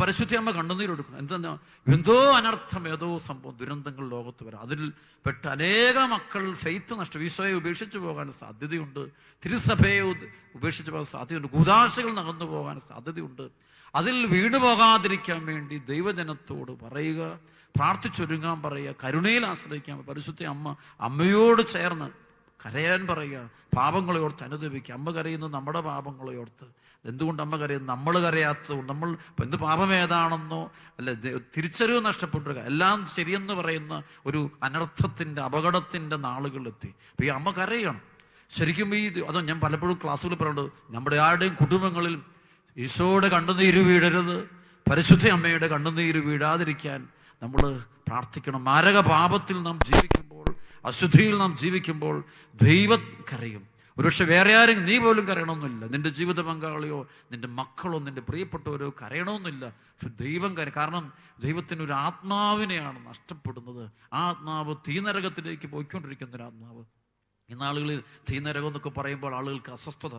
പരിശുദ്ധി അമ്മ കണ്ണുനീരൊടുക്കും എന്തെന്നാ? എന്തോ അനർത്ഥം ഏതോ സംഭവം ദുരന്തങ്ങൾ ലോകത്ത് വരാം. അതിൽ പെട്ട അനേക മക്കൾ ഫെയ്ത്ത് നഷ്ടം. ഈശോയെ ഉപേക്ഷിച്ചു പോകാൻ സാധ്യതയുണ്ട്. തിരുസഭയെ ഉപേക്ഷിച്ചു പോകാൻ സാധ്യതയുണ്ട്. കൂതാശകൾ നടന്നു പോകാൻ സാധ്യതയുണ്ട്. അതിൽ വീണു പോകാതിരിക്കാൻ വേണ്ടി ദൈവജനത്തോട് പറയുക പ്രാർത്ഥിച്ചൊരുങ്ങാൻ പറയുക കരുണയിൽ ആശ്രയിക്കാൻ പരിശുദ്ധ അമ്മ അമ്മയോട് ചേർന്ന് കരയാൻ പറയുക. പാപങ്ങളെ ഓർത്ത് അനുദപിക്കുക. അമ്മ കരയുന്നത് നമ്മുടെ പാപങ്ങളെ ഓർത്ത്. എന്തുകൊണ്ട് അമ്മ കരയുന്നത്? നമ്മൾ കരയാത്തത് നമ്മൾ എന്ത് പാപം ഏതാണെന്നോ അല്ല തിരിച്ചറിവ് നഷ്ടപ്പെട്ടിരിക്കുക. എല്ലാം ശരിയെന്ന് പറയുന്ന ഒരു അനർത്ഥത്തിന്റെ അപകടത്തിന്റെ നാളുകളിലെത്തി. അപ്പം ഈ അമ്മ കരയണം. ശരിക്കും ഈ അതോ ഞാൻ പലപ്പോഴും ക്ലാസ്സുകളിൽ പറയുന്നത് നമ്മുടെ ആരുടെയും കുടുംബങ്ങളിൽ ഈശോയുടെ കണ്ണുനീര് വീഴരുത്. പരിശുദ്ധ അമ്മയുടെ കണ്ണുനീര് വീഴാതിരിക്കാൻ നമ്മൾ പ്രാർത്ഥിക്കണം. മാരക പാപത്തിൽ നാം ജീവിക്കുമ്പോൾ അശുദ്ധിയിൽ നാം ജീവിക്കുമ്പോൾ ദൈവം കരയും. ഒരുപക്ഷെ വേറെ ആരും നീ പോലും കരയണമെന്നില്ല നിന്റെ ജീവിത പങ്കാളിയോ നിന്റെ മക്കളോ നിന്റെ പ്രിയപ്പെട്ടവരോ കരയണമെന്നില്ല പക്ഷെ ദൈവം കര കാരണം ദൈവത്തിന് ഒരു ആത്മാവിനെയാണ് നഷ്ടപ്പെടുന്നത്. ആ ആത്മാവ് തീനരകത്തിലേക്ക് പോയിക്കൊണ്ടിരിക്കുന്ന ഒരു ആത്മാവ്. ഇന്നാളുകളിൽ തീനരകം എന്നൊക്കെ പറയുമ്പോൾ ആളുകൾക്ക് അസ്വസ്ഥത.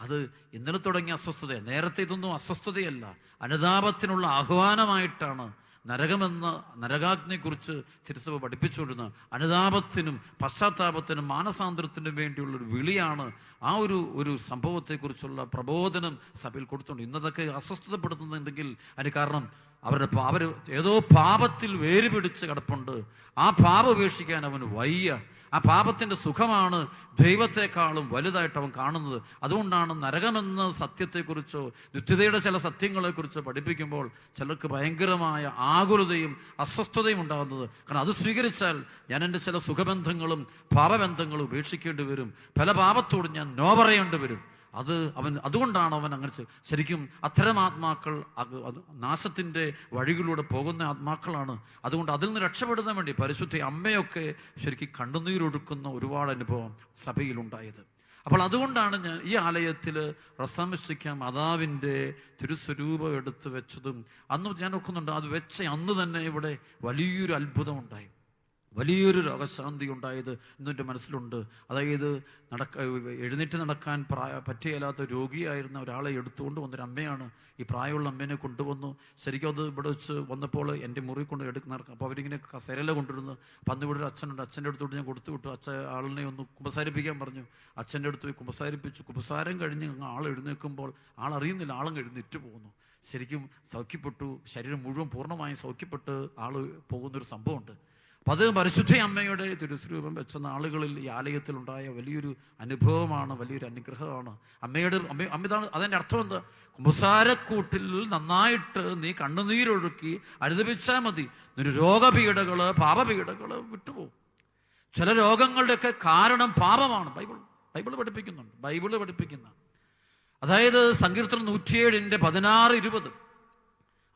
അത് ഇന്നലെ തുടങ്ങിയ അസ്വസ്ഥത നേരത്തെ ഇതൊന്നും അസ്വസ്ഥതയല്ല. അനുതാപത്തിനുള്ള ആഹ്വാനമായിട്ടാണ് നരകമെന്ന നരകാഗ്നിയെക്കുറിച്ച് തിരുസഭ പഠിപ്പിച്ചുകൊണ്ടിരുന്ന അനുതാപത്തിനും പശ്ചാത്താപത്തിനും മാനസാന്തരത്തിനും വേണ്ടിയുള്ള ഒരു വിളിയാണ് ആ ഒരു ഒരു സംഭവത്തെക്കുറിച്ചുള്ള പ്രബോധനം സഭയിൽ കൊടുത്തുകൊണ്ട് ഇന്നതൊക്കെ അസ്വസ്ഥതപ്പെടുത്തുന്നുണ്ടെങ്കിൽ അതിന് കാരണം അവരുടെ അവർ ഏതോ പാപത്തിൽ വേര് പിടിച്ച് കിടപ്പുണ്ട്. ആ പാപം ഉപേക്ഷിക്കാൻ അവന് വയ്യ. ആ പാപത്തിന്റെ സുഖമാണ് ദൈവത്തെക്കാളും വലുതായിട്ട് അവൻ കാണുന്നത്. അതുകൊണ്ടാണ് നരകമെന്ന സത്യത്തെക്കുറിച്ചോ നിത്യതയുടെ ചില സത്യങ്ങളെക്കുറിച്ചോ പഠിപ്പിക്കുമ്പോൾ ചിലർക്ക് ഭയങ്കരമായ ആകുലതയും അസ്വസ്ഥതയും ഉണ്ടാകുന്നത്. കാരണം അത് സ്വീകരിച്ചാൽ ഞാൻ എന്റെ ചില സുഖബന്ധങ്ങളും പാപബന്ധങ്ങളും ഉപേക്ഷിക്കേണ്ടി വരും. പല പാപത്തോടും ഞാൻ നോ പറയേണ്ടി വരും. അത് അവൻ അതുകൊണ്ടാണ് അവൻ അങ്ങനെ ശരിക്കും അത്തരം ആത്മാക്കൾ അത് വഴികളിലൂടെ പോകുന്ന ആത്മാക്കളാണ്. അതുകൊണ്ട് അതിൽ നിന്ന് രക്ഷപ്പെടുത്താൻ വേണ്ടി പരിശുദ്ധ അമ്മയൊക്കെ ശരിക്കും കണ്ണുനീരൊഴുക്കുന്ന ഒരുപാട് അനുഭവം സഭയിലുണ്ടായത്. അപ്പോൾ അതുകൊണ്ടാണ് ഞാൻ ഈ ആലയത്തിൽ റസാമിസ്റ്റിക്ക മാതാവിന്റെ തിരുസ്വരൂപം എടുത്ത് വെച്ചതും. അന്ന് ഞാൻ ഓർക്കുന്നുണ്ട് അത് വെച്ച അന്ന് തന്നെ ഇവിടെ വലിയൊരു അത്ഭുതം ഉണ്ടായി വലിയൊരു രോഗശാന്തി ഉണ്ടായത് എന്നെ മനസ്സിലുണ്ട്. അതായത് നടക്ക എഴുന്നേറ്റ് നടക്കാൻ പ്രായ പറ്റിയല്ലാത്ത രോഗിയായിരുന്ന ഒരാളെ എടുത്തുകൊണ്ട് വന്നൊരു അമ്മയാണ്. ഈ പ്രായമുള്ള അമ്മേനെ കൊണ്ടുവന്നു. ശരിക്കും അത് ഇവിടെ വെച്ച് വന്നപ്പോൾ എന്റെ മുറി കൊണ്ട് എടുക്കുന്ന അപ്പോൾ അവരിങ്ങനെ കസേരല കൊണ്ടുവരുന്നു. അപ്പം അന്ന് ഇവിടെ ഒരു അച്ഛനുണ്ട്. അച്ഛന്റെ അടുത്തോട്ട് ഞാൻ കൊടുത്തു വിട്ടു. അച്ഛ ആളിനെ ഒന്ന് കുമ്പസാരിപ്പിക്കാൻ പറഞ്ഞു. അച്ഛന്റെ അടുത്ത് പോയി കുമ്പസാരിപ്പിച്ചു. കുമ്പസാരം കഴിഞ്ഞ് ആൾ എഴുന്നേൽക്കുമ്പോൾ ആൾ അറിയുന്നില്ല. ആളും എഴുന്നേറ്റ് പോകുന്നു. ശരിക്കും സൗഖ്യപ്പെട്ടു. ശരീരം മുഴുവൻ പൂർണമായും സൗഖ്യപ്പെട്ട് ആൾ പോകുന്നൊരു സംഭവമുണ്ട്. അപ്പം അത് പരിശുദ്ധ അമ്മയുടെ തിരുസ്വരൂപം വെച്ച നാളുകളിൽ ഈ ആലയത്തിലുണ്ടായ വലിയൊരു അനുഭവമാണ് വലിയൊരു അനുഗ്രഹമാണ്. അമ്മയുടെ അമ്മ അമ്മ ഇതാണ് അതിന്റെ അർത്ഥം എന്താ? കുമ്പസാരക്കൂട്ടിൽ നന്നായിട്ട് നീ കണ്ണുനീരൊഴുക്കി അനുദപിച്ചാൽ മതി. നിന്റെ രോഗപീഠകൾ പാപപീഠകൾ വിട്ടുപോകും. ചില രോഗങ്ങളുടെയൊക്കെ കാരണം പാപമാണ്. ബൈബിൾ ബൈബിൾ പഠിപ്പിക്കുന്നുണ്ട്. ബൈബിൾ പഠിപ്പിക്കുന്ന. അതായത് സങ്കീർത്തനം നൂറ്റിയേഴിന്റെ പതിനാറ് ഇരുപത്.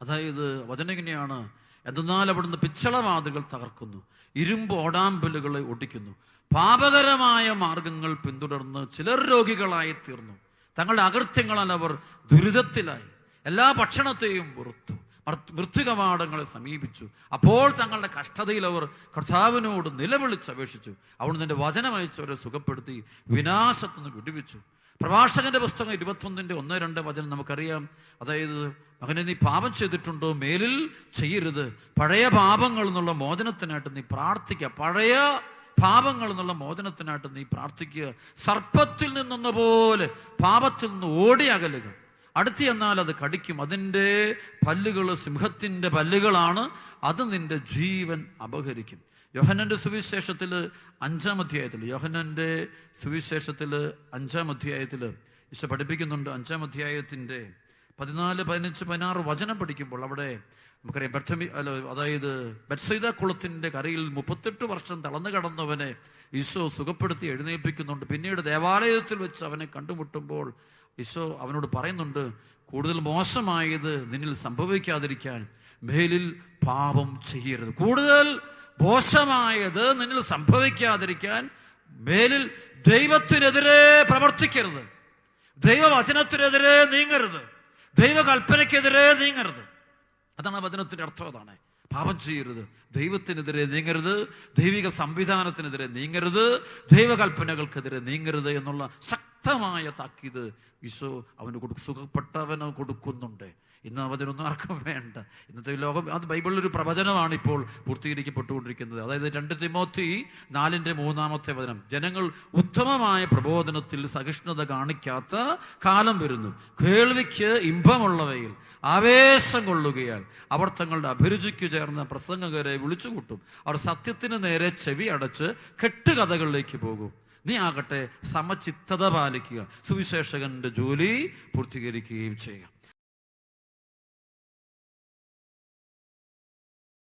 അതായത് വചനം ഇങ്ങനെയാണ്. എന്തെന്നാൽ അവിടുന്ന് പിച്ചളവാതുകൾ തകർക്കുന്നു. ഇരുമ്പ് ഓടാമ്പലുകളെ ഒടിക്കുന്നു. പാപകരമായ മാർഗങ്ങൾ പിന്തുടർന്ന് ചിലർ രോഗികളായി തീർന്നു. തങ്ങളുടെ അകൃത്യങ്ങളാൽ അവർ ദുരിതത്തിലായി. എല്ലാ ഭക്ഷണത്തെയും പുറത്തു മൃത്യുകവാടങ്ങളെ സമീപിച്ചു. അപ്പോൾ തങ്ങളുടെ കഷ്ടതയിൽ അവർ കർത്താവിനോട് നിലവിളിച്ച് അപേക്ഷിച്ചു. അവിടുന്ന് നിന്റെ വചനം അയച്ചവരെ സുഖപ്പെടുത്തി വിനാശത്തു നിന്ന് വിടുവിച്ചു. പ്രഭാഷകന്റെ പുസ്തകം ഇരുപത്തൊന്നിന്റെ ഒന്ന് രണ്ട് വചനം നമുക്കറിയാം. അതായത് മകനെ നീ പാപം ചെയ്തിട്ടുണ്ടോ? മേലിൽ ചെയ്യരുത്. പഴയ പാപങ്ങൾ എന്നുള്ള മോചനത്തിനായിട്ട് നീ പ്രാർത്ഥിക്കുക. പഴയ പാപങ്ങൾ എന്നുള്ള മോചനത്തിനായിട്ട് നീ പ്രാർത്ഥിക്കുക. സർപ്പത്തിൽ നിന്നെന്ന പോലെ പാപത്തിൽ നിന്ന് ഓടി അകലുക. അടുത്ത് ചെന്നാൽ അത് കടിക്കും. അതിന്റെ പല്ലുകൾ സിംഹത്തിന്റെ പല്ലുകളാണ്. അത് നിന്റെ ജീവൻ അപഹരിക്കും. യോഹനന്റെ സുവിശേഷത്തിൽ അഞ്ചാം അധ്യായത്തിൽ യോഹനന്റെ സുവിശേഷത്തിൽ അഞ്ചാം അധ്യായത്തിൽ ഈശോ പഠിപ്പിക്കുന്നുണ്ട്. അഞ്ചാം അധ്യായത്തിന്റെ പതിനാല് പതിനഞ്ച് പതിനാറ് വചനം പഠിക്കുമ്പോൾ അവിടെ നമുക്കറിയാം അല്ല അതായത് ബെത്സൈദ കുളത്തിന്റെ കരയിൽ മുപ്പത്തെട്ട് വർഷം തളർന്നു കടന്നവനെ ഈശോ സുഖപ്പെടുത്തി എഴുന്നേൽപ്പിക്കുന്നുണ്ട്. പിന്നീട് ദേവാലയത്തിൽ വെച്ച് അവനെ കണ്ടുമുട്ടുമ്പോൾ ഈശോ അവനോട് പറയുന്നുണ്ട് കൂടുതൽ മോശമായത് നിന്നിൽ സംഭവിക്കാതിരിക്കാൻ മേലിൽ പാപം ചെയ്യരുത്. കൂടുതൽ മോശമായത് നിന്നിൽ സംഭവിക്കാതിരിക്കാൻ മേലിൽ ദൈവത്തിനെതിരെ പ്രവർത്തിക്കരുത്. ദൈവവചനത്തിനെതിരെ നീങ്ങരുത്. ദൈവകൽപ്പനയ്ക്കെതിരെ നീങ്ങരുത്. അതാണ് വചനത്തിന്റെ അർത്ഥം അതാണ്. പാപം ചെയ്യരുത്. ദൈവത്തിനെതിരെ നീങ്ങരുത്. ദൈവിക സംവിധാനത്തിനെതിരെ നീങ്ങരുത്. ദൈവകൽപ്പനകൾക്കെതിരെ നീങ്ങരുത് എന്നുള്ള ശക്തമായ താക്കീത് ഈശോ അവന് കൊടു സുഖപ്പെട്ടവന് കൊടുക്കുന്നുണ്ട്. ഇന്ന് അവതിനൊന്നും ആർക്കും വേണ്ട. ഇന്നത്തെ ലോകം അത് ബൈബിളിലൊരു പ്രവചനമാണ് ഇപ്പോൾ പൂർത്തീകരിക്കപ്പെട്ടുകൊണ്ടിരിക്കുന്നത്. അതായത് രണ്ട് തിമോത്തി നാലിന്റെ മൂന്നാമത്തെ വചനം. ജനങ്ങൾ ഉത്തമമായ പ്രബോധനത്തിൽ സഹിഷ്ണുത കാണിക്കാത്ത കാലം വരുന്നു. കേൾവിക്ക് ഇമ്പമുള്ളവയിൽ ആവേശം കൊള്ളുകയാൽ അവർ തങ്ങളുടെ അഭിരുചിക്ക് ചേർന്ന പ്രസംഗകരെ വിളിച്ചുകൂട്ടും. അവർ സത്യത്തിന് നേരെ ചെവി അടച്ച് കെട്ടുകഥകളിലേക്ക് പോകും. നീ ആകട്ടെ സമചിത്തത പാലിക്കുക. സുവിശേഷകന്റെ ജോലി പൂർത്തീകരിക്കുകയും ചെയ്യുക